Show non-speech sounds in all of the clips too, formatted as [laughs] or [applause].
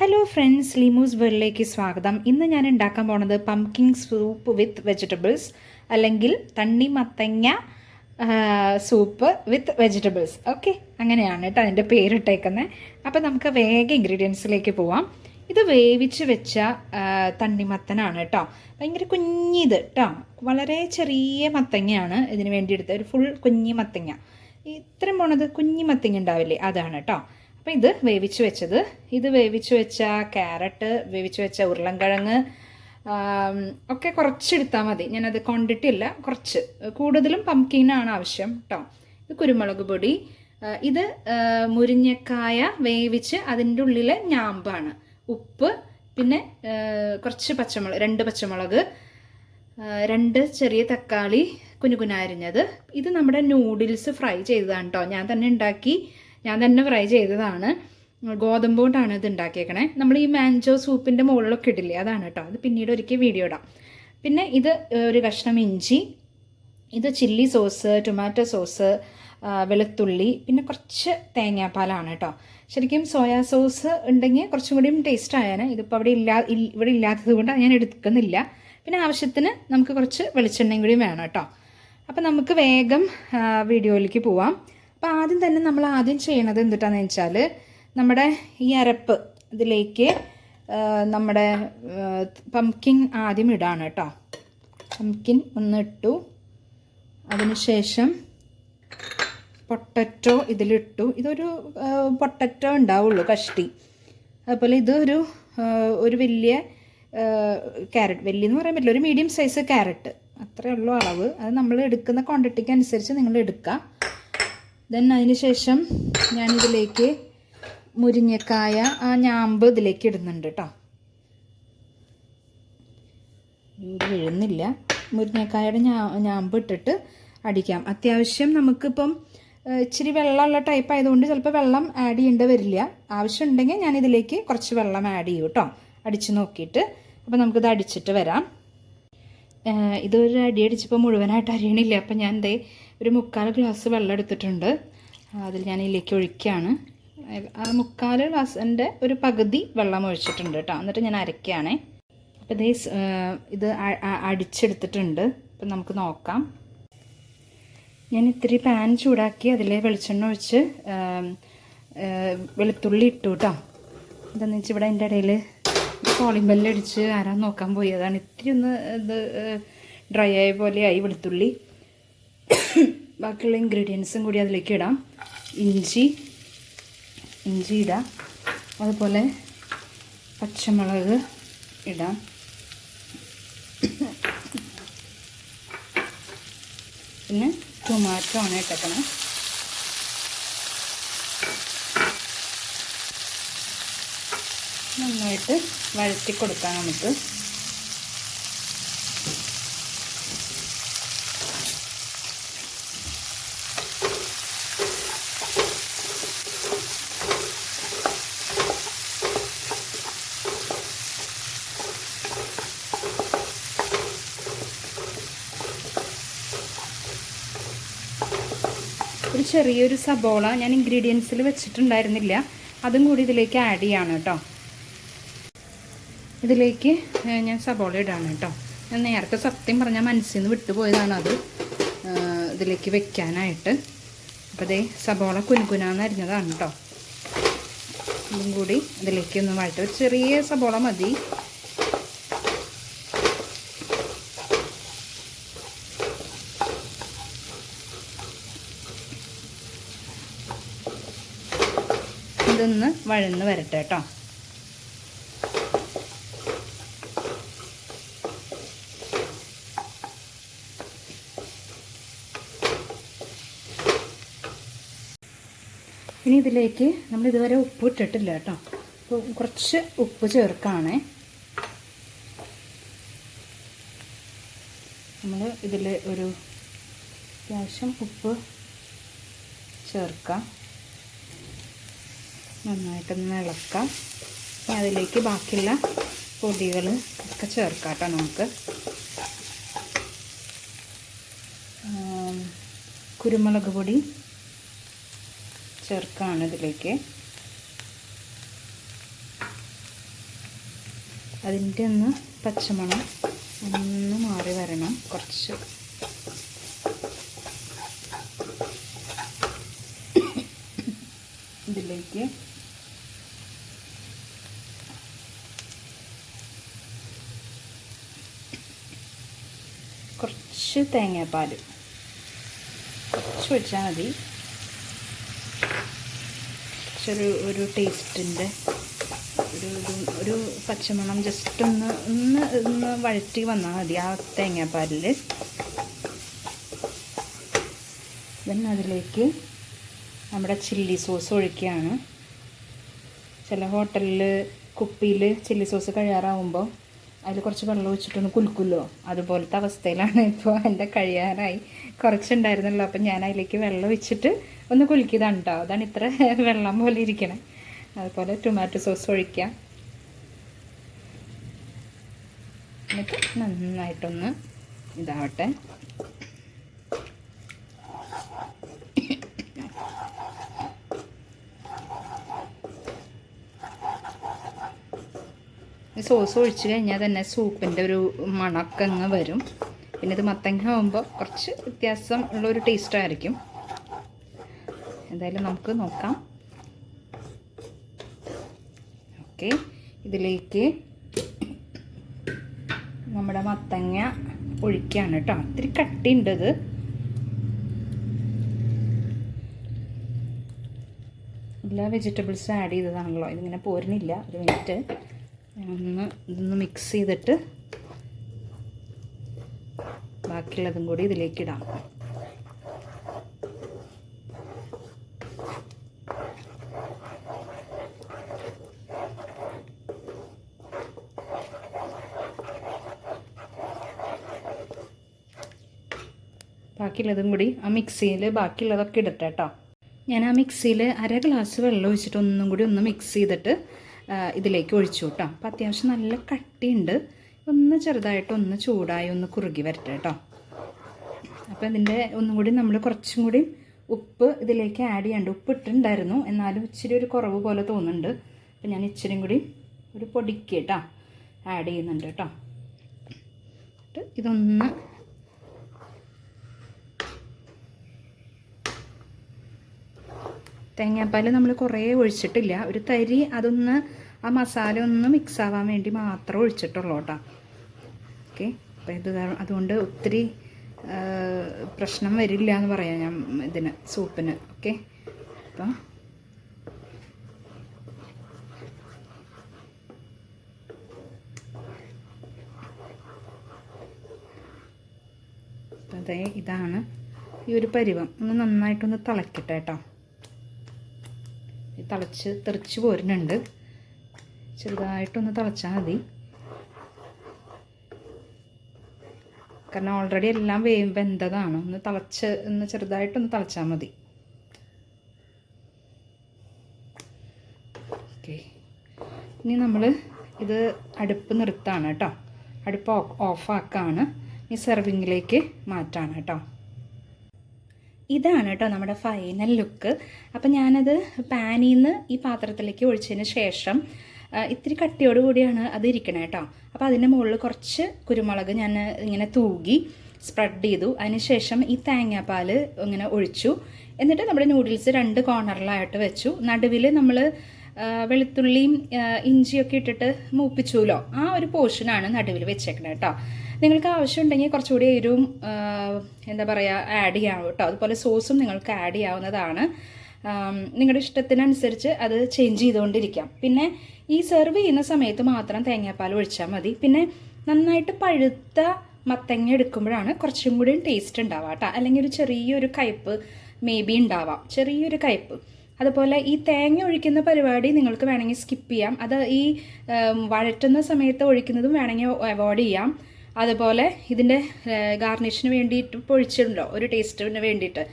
Hello friends ലിമൂസ് വേൾഡിലേക്ക് സ്വാഗതം. ഇന്ന് ഞാൻ ഉണ്ടാക്കാൻ പോണത് പംകിൻ സൂപ്പ് വിത്ത് വെജിറ്റബിൾസ് അല്ലെങ്കിൽ തണ്ണി മത്തങ്ങ സൂപ്പ് വിത്ത് വെജിറ്റബിൾസ് ഓക്കെ അങ്ങനെയാണ് കേട്ടോ അതിന്റെ പേരിട്ടേക്കുന്നത് അപ്പോൾ നമുക്ക് വേഗം ഇൻഗ്രീഡിയൻസിലേക്ക് പോവാം. ഇത് വേവിച്ച് വെച്ച തണ്ണിമത്തനാണ് കേട്ടോ ഭയങ്കര കുഞ്ഞിത് കേട്ടോ വളരെ ചെറിയ മത്തങ്ങയാണ് ഇതിന് വേണ്ടി എടുത്തത് ഒരു ഫുൾ കുഞ്ഞി മത്തങ്ങ. ഇത്രയും പോണത് കുഞ്ഞി മത്തങ്ങ ഉണ്ടാവില്ലേ? അതാണ് കേട്ടോ അപ്പോൾ ഇത് വേവിച്ച് വെച്ചത്. ഇത് വേവിച്ച് വെച്ച ക്യാരറ്റ് വേവിച്ച് വെച്ച ഉരുളൻകിഴങ്ങ് ഒക്കെ കുറച്ചെടുത്താൽ മതി. ഞാനത് ക്വാണ്ടിറ്റി അല്ല കുറച്ച്. കൂടുതലും പംകിനാണ് ആവശ്യം കേട്ടോ ഇത് കുരുമുളക് പൊടി. ഇത് മുരിങ്ങക്കായ വേവിച്ച് അതിന്റെ ഉള്ളിലെ ഞാമ്പാണ്. ഉപ്പ് പിന്നെ കുറച്ച് പച്ചമുളക് രണ്ട് പച്ചമുളക് രണ്ട് ചെറിയ തക്കാളി കുനുകുന അരിഞ്ഞത്. ഇത് നമ്മുടെ നൂഡിൽസ് ഫ്രൈ ചെയ്തതാണ് കേട്ടോ ഞാൻ തന്നെ ഉണ്ടാക്കി ഞാൻ തന്നെ ഫ്രൈ ചെയ്തതാണ്. ഗോതമ്പ് കൊണ്ടാണ് ഇത് ഉണ്ടാക്കിയേക്കണേ നമ്മൾ ഈ മാഞ്ചോ സൂപ്പിന്റെ മുകളിലൊക്കെ ഇടില്ലേ അതാണ് കേട്ടോ അത് പിന്നീട് ഒരിക്കൽ വീഡിയോ ഇടാം. പിന്നെ ഇത് ഒരു കഷ്ണം ഇഞ്ചി ഇത് ചില്ലി സോസ് ടൊമാറ്റോ സോസ് വെളുത്തുള്ളി പിന്നെ കുറച്ച് തേങ്ങാപ്പാലാണ് കേട്ടോ ശരിക്കും സോയാ സോസ് ഉണ്ടെങ്കിൽ കുറച്ചും കൂടിയും ടേസ്റ്റ് ആയാണ് ഇതിപ്പോൾ അവിടെ ഇല്ലാ ഇവിടെ ഇല്ലാത്തത് കൊണ്ട് ഞാൻ എടുക്കുന്നില്ല. പിന്നെ ആവശ്യത്തിന് നമുക്ക് കുറച്ച് വെളിച്ചെണ്ണയും കൂടി വേണം കേട്ടോ അപ്പം നമുക്ക് വേഗം വീഡിയോയിലേക്ക് പോവാം. അപ്പോൾ ആദ്യം തന്നെ നമ്മൾ ആദ്യം ചെയ്യണത് എന്തിട്ടാണെന്ന് വെച്ചാൽ നമ്മുടെ ഈ അരപ്പ് ഇതിലേക്ക് നമ്മുടെ പംകിൻ ആദ്യം ഇടാണ് കേട്ടോ പംകിൻ ഒന്ന് ഇട്ടു. അതിനുശേഷം പൊട്ടറ്റോ ഇതിലിട്ടു. ഇതൊരു പൊട്ടറ്റോ ഉണ്ടാവുള്ളൂ കഷ്ടി. അതുപോലെ ഇതൊരു ഒരു വലിയ ക്യാരറ്റ് വലിയ എന്ന് പറയാൻ പറ്റില്ല. ഒരു മീഡിയം സൈസ് ക്യാരറ്റ് അത്രയേ ഉള്ളൂ അളവ്. അത് നമ്മൾ എടുക്കുന്ന ക്വാണ്ടിറ്റിക്ക് അനുസരിച്ച് നിങ്ങൾ എടുക്കുക ദെൻ അതിന് ശേഷം ഞാനിതിലേക്ക് മുരിങ്ങക്കായ ആ ഞാമ്പ് ഇതിലേക്ക് ഇടുന്നുണ്ട് കേട്ടോ വീഴുന്നില്ല. മുരിങ്ങക്കായയുടെ ഞാ ഞാമ്പ് ഇട്ടിട്ട് അടിക്കാം. അത്യാവശ്യം നമുക്കിപ്പം ഇച്ചിരി വെള്ളമുള്ള ടൈപ്പ് ആയതുകൊണ്ട് ചിലപ്പോൾ വെള്ളം ആഡ് ചെയ്യേണ്ടി വരില്ല. ആവശ്യമുണ്ടെങ്കിൽ ഞാൻ ഇതിലേക്ക് കുറച്ച് വെള്ളം ആഡ് ചെയ്യും കേട്ടോ അടിച്ച് നോക്കിയിട്ട്. അപ്പോൾ നമുക്കിത് അടിച്ചിട്ട് വരാം. ഇതൊരു അടി അടിച്ചപ്പോൾ മുഴുവനായിട്ട് അരിയണില്ല. അപ്പം ഞാൻ ദേ ഒരു മുക്കാൽ ഗ്ലാസ് വെള്ളം എടുത്തിട്ടുണ്ട്. അതിൽ ഞാൻ ഇതിലേക്ക് ഒഴിക്കുകയാണ്. ആ മുക്കാൽ ഗ്ലാസിന്റെ ഒരു പകുതി വെള്ളം ഒഴിച്ചിട്ടുണ്ട് കേട്ടോ. എന്നിട്ട് ഞാൻ അരയ്ക്കുകയാണേ. അപ്പോൾ ഇതേ ഇത് അടിച്ചെടുത്തിട്ടുണ്ട്. അപ്പം നമുക്ക് നോക്കാം. ഞാൻ ഇത്തിരി പാൻ ചൂടാക്കി അതിൽ വെളിച്ചെണ്ണ ഒഴിച്ച് വെളുത്തുള്ളി ഇട്ടു കേട്ടോ. എന്താണെന്ന് വെച്ചാൽ ഇവിടെ എന്റെ ഇടയിൽ കോളിംഗ് ബെല്ലടിച്ച് ആരാ നോക്കാൻ പോയതാണ്. ഇത്തിരി ഒന്ന് ഇത് ഡ്രൈ ആയ പോലെയായി വെളുത്തുള്ളി. ബാക്കിയുള്ള ഇൻഗ്രീഡിയൻസും കൂടി അതിലേക്ക് ഇടാം. ഇഞ്ചി ഇഞ്ചി ഇടാം. അതുപോലെ പച്ചമുളക് ഇടാം. പിന്നെ ടൊമാറ്റോ ആണ് ഇട്ടേക്കണം. നന്നായിട്ട് വഴറ്റി കൊടുക്കാം നമുക്ക്. ഒരു ചെറിയൊരു സബോള ഞാൻ ഇൻഗ്രീഡിയൻസിൽ വെച്ചിട്ടുണ്ടായിരുന്നില്ല. അതും കൂടി ഇതിലേക്ക് ആഡ് ചെയ്യാണ് കേട്ടോ. ഇതിലേക്ക് ഞാൻ സബോള ഇടാണ് കേട്ടോ. ഞാൻ നേരത്തെ സത്യം പറഞ്ഞാൽ മനസ്സിൽ നിന്ന് വിട്ടുപോയതാണ് അത്. ഇതിലേക്ക് വെക്കാനായിട്ട്. അപ്പോൾ ദേ സബോള കുനുകുനാന്ന് അരിഞ്ഞതാണ് കേട്ടോ. ഇതും കൂടി ഇതിലേക്ക് ഒന്ന് വഴട്ട് ഒരു ചെറിയ സബോള മതി. ഇതൊന്ന് വഴന്ന് വരട്ടെ കേട്ടോ. ഇനി ഇതിലേക്ക് നമ്മൾ ഇതുവരെ ഉപ്പ് ഇട്ടിട്ടില്ല കേട്ടോ. അപ്പോൾ കുറച്ച് ഉപ്പ് ചേർക്കാണേ. നമ്മൾ ഇതിൽ ഒരു അത്യാവശ്യം ഉപ്പ് ചേർക്കാം. നന്നായിട്ടൊന്ന് ഇളക്കാം. ഇനി അതിലേക്ക് ബാക്കിയുള്ള പൊടികൾ ഒക്കെ ചേർക്കാം കേട്ടോ നമുക്ക്. കുരുമുളക് പൊടി ചേർക്കാണ് ഇതിലേക്ക്. അതിന്റെ ഒന്ന് പച്ചമണം ഒന്ന് മാറി വരണം കുറച്ച്. ഇതിലേക്ക് കുറച്ച് തേങ്ങാപ്പാൽ കുറച്ച് ഒഴിച്ചാൽ മതി. കുറച്ചൊരു ഒരു ടേസ്റ്റിന്റെ ഒരു ഒരു- പച്ചമണം ജസ്റ്റ് ഒന്ന് ഒന്ന് ഒന്ന് വഴറ്റി വന്നാൽ മതി ആ തേങ്ങാപ്പാലിൽ പിന്നെ അതിലേക്ക് നമ്മുടെ ചില്ലി സോസ് ഒഴിക്കുകയാണ്. ചില ഹോട്ടലിൽ കുപ്പിയിൽ ചില്ലി സോസ് കഴിയാറാവുമ്പോൾ അതിൽ കുറച്ച് വെള്ളം ഒഴിച്ചിട്ടൊന്ന് കുലുക്കുമല്ലോ അതുപോലത്തെ അവസ്ഥയിലാണ് ഇപ്പോൾ എന്റെ കഴിയാറായി. കുറച്ചുണ്ടായിരുന്നല്ലോ അപ്പം ഞാൻ അതിലേക്ക് വെള്ളം ഒഴിച്ചിട്ട് ഒന്ന് കുലുക്കിയതാണ് കേട്ടോ അതാണ് ഇത്ര [laughs] വെള്ളം പോലെ ഇരിക്കണേ. അതുപോലെ ടൊമാറ്റോ സോസ് ഒഴിക്കുക എന്നിട്ട് നന്നായിട്ടൊന്ന് ഇതാവട്ടെ. സോസ് ഒഴിച്ചു കഴിഞ്ഞാൽ തന്നെ സൂപ്പിന്റെ ഒരു മണക്കങ്ങ് വരും. പിന്നെ ഇത് മത്തങ്ങ ആകുമ്പോൾ കുറച്ച് വ്യത്യാസം ഉള്ളൊരു ടേസ്റ്റ് ആയിരിക്കും. എന്തായാലും നമുക്ക് നോക്കാം. ഓക്കെ. ഇതിലേക്ക് നമ്മുടെ മത്തങ്ങ ഒഴിക്കുകയാണ് കേട്ടോ. ഇത്തിരി കട്ടിയുണ്ട് ഇത്. എല്ലാ വെജിറ്റബിൾസും ആഡ് ചെയ്തതാണല്ലോ. ഇതിങ്ങനെ പോരുന്നില്ല. ഒരു മിനിറ്റ് ഒന്ന് ഇതൊന്ന് മിക്സ് ചെയ്തിട്ട് ബാക്കിയുള്ളതും കൂടി ഇതിലേക്ക് ഇടാം. ബാക്കിയുള്ളതും കൂടി ആ മിക്സിയിൽ ബാക്കിയുള്ളതൊക്കെ ഇടട്ടെ കേട്ടോ. ഞാൻ ആ മിക്സിയിൽ അര ഗ്ലാസ് വെള്ളം ഒഴിച്ചിട്ട് ഒന്നും കൂടി ഒന്ന് മിക്സ് ചെയ്തിട്ട് ഇതിലേക്ക് ഒഴിച്ചു കേട്ടോ. അപ്പോൾ അത്യാവശ്യം നല്ല കട്ടിയുണ്ട്. ഒന്ന് ചെറുതായിട്ട് ഒന്ന് ചൂടായി ഒന്ന് കുറുകി വരട്ടെ കേട്ടോ. അപ്പോൾ ഇതിന്റെ ഒന്നും കൂടി നമ്മൾ കുറച്ചും കൂടി ഉപ്പ് ഇതിലേക്ക് ആഡ് ചെയ്യാണ്ട് ഉപ്പ് ഇട്ടിട്ടുണ്ടായിരുന്നു. എന്നാലും ഇച്ചിരി ഒരു കുറവ് പോലെ തോന്നുന്നുണ്ട്. അപ്പോൾ ഞാൻ ഇച്ചിരി കൂടി ഒരു പൊടിക്ക് കേട്ടോ ആഡ് ചെയ്യുന്നുണ്ട് കേട്ടോ. ഇതൊന്ന് തേങ്ങാപ്പാൽ നമ്മൾ കുറേ ഒഴിച്ചിട്ടില്ല. ഒരു തരി അതൊന്ന് ആ മസാല ഒന്ന് മിക്സ് ആവാൻ വേണ്ടി മാത്രം ഒഴിച്ചിട്ടുള്ളൂ കേട്ടോ. ഓക്കെ അപ്പോൾ ഇത് അതുകൊണ്ട് ഒത്തിരി പ്രശ്നം വരില്ല എന്ന് പറയാം ഞാൻ ഇതിന് സൂപ്പിന്. ഓക്കെ അപ്പോൾ അതെ ഇതാണ് ഈ ഒരു പരിവം. ഒന്ന് നന്നായിട്ടൊന്ന് തിളക്കട്ടെ കേട്ടോ. തിളച്ച് തെറിച്ച് പോരുന്നുണ്ട്. ചെറുതായിട്ടൊന്ന് തിളച്ചാൽ മതി. കാരണം ഓൾറെഡി എല്ലാം വേ വെന്തതാണ്. ഒന്ന് തിളച്ച് ഒന്ന് ചെറുതായിട്ടൊന്ന് തിളച്ചാൽ മതി. ഓക്കെ ഇനി നമ്മൾ ഇത് അടുപ്പ് നിർത്താണ് കേട്ടോ. അടുപ്പ് ഓഫാക്കാണ് ഈ സെർവിങ്ങിലേക്ക് മാറ്റാണ് കേട്ടോ. ഇതാണ് കേട്ടോ നമ്മുടെ ഫൈനൽ ലുക്ക് അപ്പം ഞാനത് പാനിൽ നിന്ന് ഈ പാത്രത്തിലേക്ക് ഒഴിച്ചതിന് ശേഷം ഇത്തിരി കട്ടിയോട് കൂടിയാണ് അത് ഇരിക്കണേ കേട്ടോ. അപ്പോൾ അതിന്റെ മുകളിൽ കുറച്ച് കുരുമുളക് ഞാൻ ഇങ്ങനെ തൂകി സ്പ്രെഡ് ചെയ്തു. അതിനുശേഷം ഈ തേങ്ങാപ്പാൽ ഇങ്ങനെ ഒഴിച്ചു. എന്നിട്ട് നമ്മുടെ നൂഡിൽസ് രണ്ട് കോർണറിലായിട്ട് വെച്ചു. നടുവിൽ നമ്മൾ വെളുത്തുള്ളിയും ഇഞ്ചിയൊക്കെ ഇട്ടിട്ട് മൂപ്പിച്ചൂലോ? ആ ഒരു പോർഷനാണ് നടുവിൽ വെച്ചേക്കുന്നത് കേട്ടോ നിങ്ങൾക്ക് ആവശ്യമുണ്ടെങ്കിൽ കുറച്ചുകൂടി എരിവും എന്താ പറയുക ആഡ് ചെയ്യാം കേട്ടോ. അതുപോലെ സോസും നിങ്ങൾക്ക് ആഡ് ചെയ്യാവുന്നതാണ്. നിങ്ങളുടെ ഇഷ്ടത്തിനനുസരിച്ച് അത് ചേഞ്ച് ചെയ്തുകൊണ്ടിരിക്കാം. പിന്നെ ഈ സെർവ് ചെയ്യുന്ന സമയത്ത് മാത്രം തേങ്ങാപ്പാൽ ഒഴിച്ചാൽ മതി. പിന്നെ നന്നായിട്ട് പഴുത്ത മത്തങ്ങ എടുക്കുമ്പോഴാണ് കുറച്ചും കൂടി ടേസ്റ്റ് ഉണ്ടാവുക കേട്ടോ അല്ലെങ്കിൽ ഒരു ചെറിയൊരു കയ്പ്പ് മേ ബി ഉണ്ടാവാം. ചെറിയൊരു കയ്പ്പ്. അതുപോലെ ഈ തേങ്ങ ഒഴിക്കുന്ന പരിപാടി നിങ്ങൾക്ക് വേണമെങ്കിൽ സ്കിപ്പ് ചെയ്യാം. അത് ഈ വഴറ്റുന്ന സമയത്ത് ഒഴിക്കുന്നതും വേണമെങ്കിൽ അവോയ്ഡ് ചെയ്യാം. അതുപോലെ ഇതിന്റെ ഗാർണിഷിന് വേണ്ടിയിട്ട് പൊഴിച്ചിട്ടുണ്ടോ ഒരു ടേസ്റ്റിന് വേണ്ടിയിട്ട്.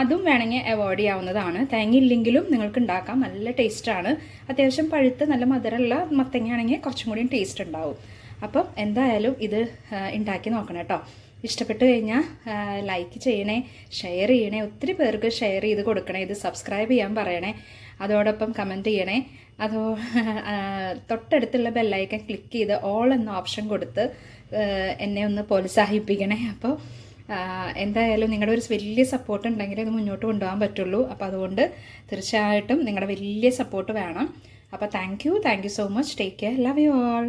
അതും വേണമെങ്കിൽ അവോയ്ഡ് ചെയ്യാവുന്നതാണ്. തേങ്ങ ഇല്ലെങ്കിലും നിങ്ങൾക്ക് ഉണ്ടാക്കാം. നല്ല ടേസ്റ്റാണ് അത്യാവശ്യം പഴുത്ത് നല്ല മധുരമുള്ള മത്തങ്ങയാണെങ്കിൽ കുറച്ചും കൂടി ടേസ്റ്റ് ഉണ്ടാവും. അപ്പം എന്തായാലും ഇത് ഉണ്ടാക്കി നോക്കണം കേട്ടോ. ഇഷ്ടപ്പെട്ട് കഴിഞ്ഞാൽ ലൈക്ക് ചെയ്യണേ ഷെയർ ചെയ്യണേ ഒത്തിരി പേർക്ക് ഷെയർ ചെയ്ത് കൊടുക്കണേ ഇത് സബ്സ്ക്രൈബ് ചെയ്യാൻ പറയണേ അതോടൊപ്പം കമന്റ് ചെയ്യണേ. അതോ തൊട്ടടുത്തുള്ള ബെല്ലൈക്കൻ ക്ലിക്ക് ചെയ്ത് ഓൾ എന്ന ഓപ്ഷൻ കൊടുത്ത് എന്നെ ഒന്ന് പ്രോത്സാഹിപ്പിക്കണേ. അപ്പോൾ എന്തായാലും നിങ്ങളുടെ ഒരു വലിയ സപ്പോർട്ട് ഉണ്ടെങ്കിൽ ഇത് മുന്നോട്ട് കൊണ്ടുപോകാൻ പറ്റുള്ളൂ. അപ്പോൾ അതുകൊണ്ട് തീർച്ചയായിട്ടും നിങ്ങളുടെ വലിയ സപ്പോർട്ട് വേണം. അപ്പോൾ thank you thank you so much take care love you all